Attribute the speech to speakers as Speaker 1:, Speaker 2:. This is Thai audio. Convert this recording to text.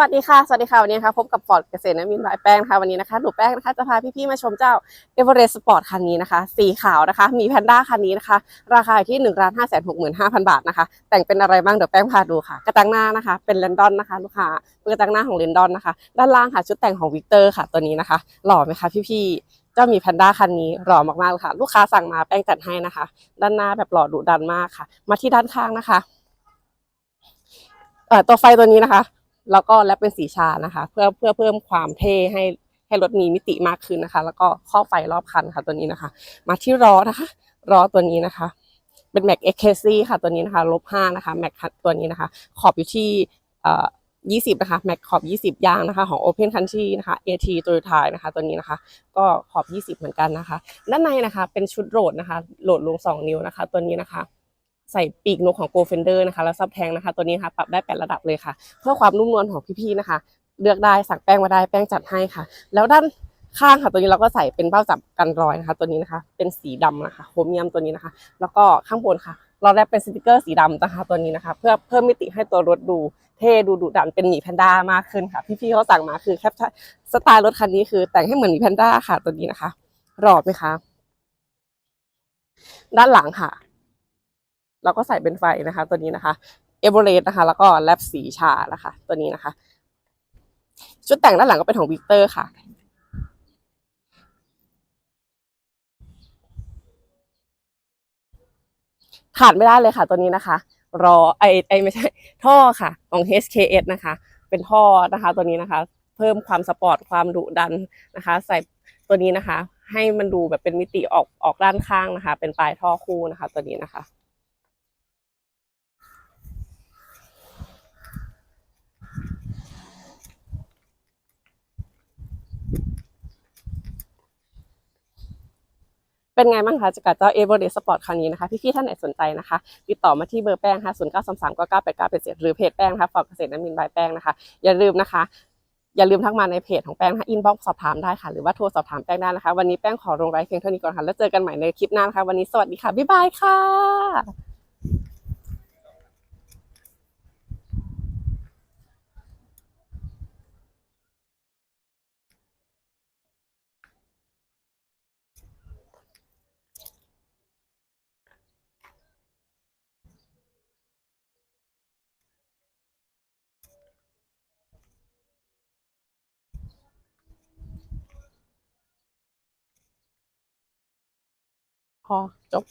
Speaker 1: วัสดีค่ะ สวัสดีค่ะ วันนี้นะคะพบกับฟอร์ดเกษตรนมินร์บายแป้งนะคะวันนี้นะคะหนูแป้งนะคะจะพาพี่ๆมาชมเจ้าเอเวอเรสต์สปอร์ตคันนี้นะคะสีขาวนะคะ มีแพนด้าคันนี้นะคะ ราคาที่1นึ่งล้านห้าแสนหกหมื่นห้าพันบาทนะคะ แต่งเป็นอะไรบ้างเดี๋ยวแป้งพาดูค่ะ กระจังหน้านะคะ เป็นเลนดอนนะคะ ลูกค้าเป็นกระจังหน้าของเลนดอนนะคะ ด้านล่างค่ะชุดแต่งของวิกเตอร์ค่ะตัวนี้นะคะ หล่อไหมคะพี่ๆเจ้ามีแพนด้าคันนี้หล่อมากๆเลยค่ะ ลูกค้าสั่งมาแป้งจัดให้นะคะ ด้านหน้าแบบหล่อดุดันมากค่ะ มาที่ด้านข้างนะคะเอ่อตัวไฟตัวนี้นะคะ แล้วก็แลปเป็นสีชานะคะ เพื่อเพื่อเพิ่มความเท่ให้ให้รถมีมิติมากขึ้นนะคะ แล้วก็ข้อไฟรอบคันค่ะตัวนี้นะคะ มาที่ล้อนะคะล้อตัวนี้นะคะ เป็น Mac XKC ค่ะตัวนี้นะคะลบห้านะคะ Mac ตัวนี้นะคะ ขอบอยู่ที่เอ่อยี่สิบนะคะ Mac ขอบยี่สิบยางนะคะ ของ Open Country นะคะ AT Toyota นะคะ ตัวนี้นะคะ ก็ขอบยี่สิบเหมือนกันนะคะ ด้านในนะคะเป็นชุดโหลดนะคะ โหลดลงสองนิ้วนะคะ ตัวนี้นะคะ ใส่ปีกนกของ Go Fender นะคะแล้วซับแทงนะคะ ตัวนี้นะคะปรับได้แปดระดับเลยค่ะ เพื่อความนุ่มนวลของพี่ๆนะคะ เลือกได้สั่งแป้งมาได้แป้งจัดให้ค่ะ แล้วด้านข้างค่ะตัวนี้เราก็ใส่เป็นเบ้าจับกันรอยนะคะ ตัวนี้นะคะ เป็นสีดำนะคะโครเมียมตัวนี้นะคะ แล้วก็ข้างบนค่ะ เราได้เป็นสติกเกอร์สีดำนะคะตัวนี้นะคะ เพื่อเพิ่มมิติให้ตัวรถดูเท่ดูดุดันเป็นหมีแพนด้ามากขึ้นค่ะ พี่ๆเขาสั่งมาคือแคปสไตล์รถคันนี้คือ แต่งให้เหมือนหมีแพนด้าค่ะตัวนี้นะคะหล่อไหมคะด้านหลังค่ะ เราก็ใส่เป็นไฟนะคะ ตัวนี้นะคะเอเวอเรสต์นะคะ แล้วก็แลบสีชานะคะ ตัวนี้นะคะ ชุดแต่งด้านหลังก็เป็นของวิกเตอร์ค่ะขาดไม่ได้เลยค่ะ ตัวนี้นะคะ รอไอไอไม่ใช่ ท่อค่ะ ของ HKS นะคะ เป็นท่อนะคะ ตัวนี้นะคะ เพิ่มความสปอร์ตความดุดันนะคะ ใส่ตัวนี้นะคะ ให้มันดูแบบเป็นมิติออกออกด้านข้างนะคะ เป็นปลายท่อคู่นะคะ ตัวนี้นะคะ เป็นไงบ้างคะจากเจ้าเอเวอร์เดสปอร์ตคันนี้นะคะพี่ๆท่านไหนสนใจนะคะ ติดต่อมาที่เบอร์แป้งค่ะ0 9 3 3 9 9 8 9 8 7หรือเพจแป้งนะคะฟอกเกษตรน้ำมินบายแป้งนะคะ อย่าลืมนะคะ อย่าลืมทักมาในเพจของแป้งนะคะอินบ็อกซ์สอบถามได้ค่ะหรือว่าโทรสอบถามแป้งได้นะคะ วันนี้แป้งขอลงไลฟ์เพียงเท่านี้ก่อนค่ะแล้วเจอกันใหม่ในคลิปหน้านะคะวันนี้สวัสดีค่ะบ๊ายบายค่ะ พอจบ